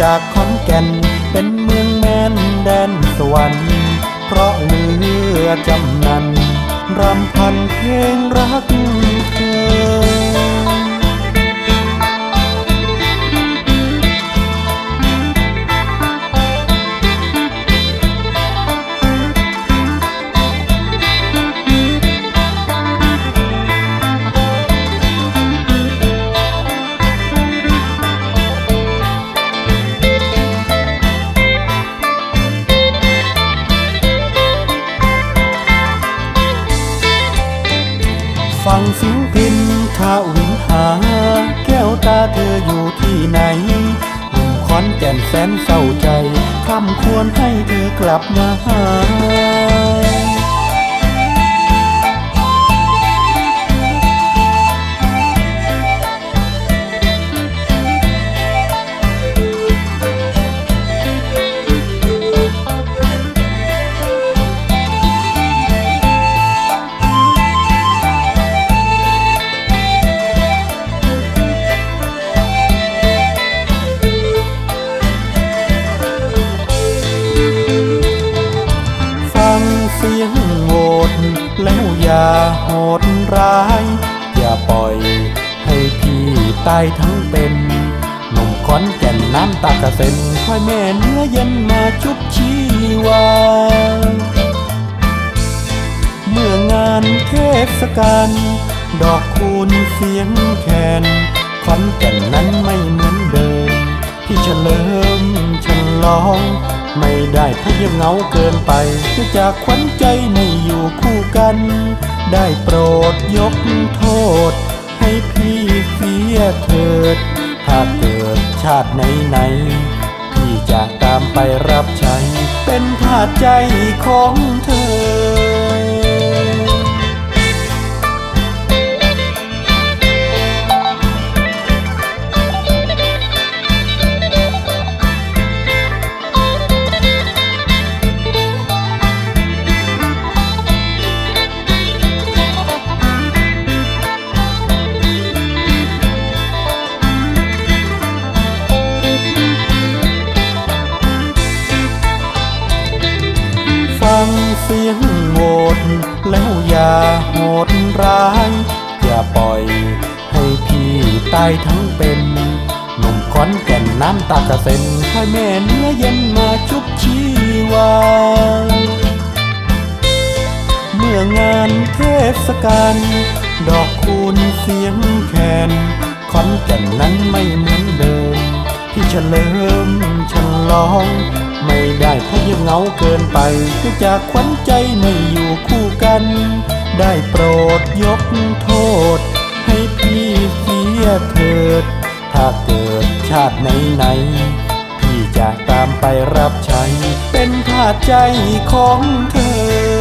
จากขอนแก่นเป็นเมืองแม่นแดนสวรรค์เพราะเลือจำ เธออยู่ที่ไหนหนุ่มขอนแก่นแสนเศร้าใจคำควรให้เธอกลับมาหา ร้าย อย่าปล่อยให้พี่ตายทั้งเป็นหนุ่มขอนแก่นน้ำตากระเซ็นค่อยแม่เนื้อเย็นมาชุบชีวา เมื่องานเทศกาลดอกคูณเสียงแคนขอนแก่นนั้นไม่เหมือนเดิมที่เฉลิมฉลอง ไม่ได้เพราะเงียบเหงาเกินไปคือจากขวัญใจไม่อยู่คู่กัน ได้โปรดยกโทษ ให้พี่เสียเถิดถ้าเกิดชาติไหนไหนๆพี่จะตามไปรับใช้ เป็นทาสใจของเธอ อย่าโหดร้าย อย่าปล่อยให้พี่ตายทั้งเป็นหนุ่มขอนแก่นน้ำตากระเซ็นค่อยแม่เนื้อเย็นมาชุบชีวา เมื่องานเทศกาลดอกคูณเสียงแคนขอนแก่นนั้นไม่เหมือนเดิมที่เฉลิมฉลอง ไม่ได้เพราะเงียบเหงาเกินไปคือจากขวัญใจไม่อยู่คู่กัน ได้โปรดยกโทษ ให้พี่เสียเถิด ถ้าเกิดชาติไหนไหนๆพี่จะตามไปรับใช้ เป็นทาสใจของเธอ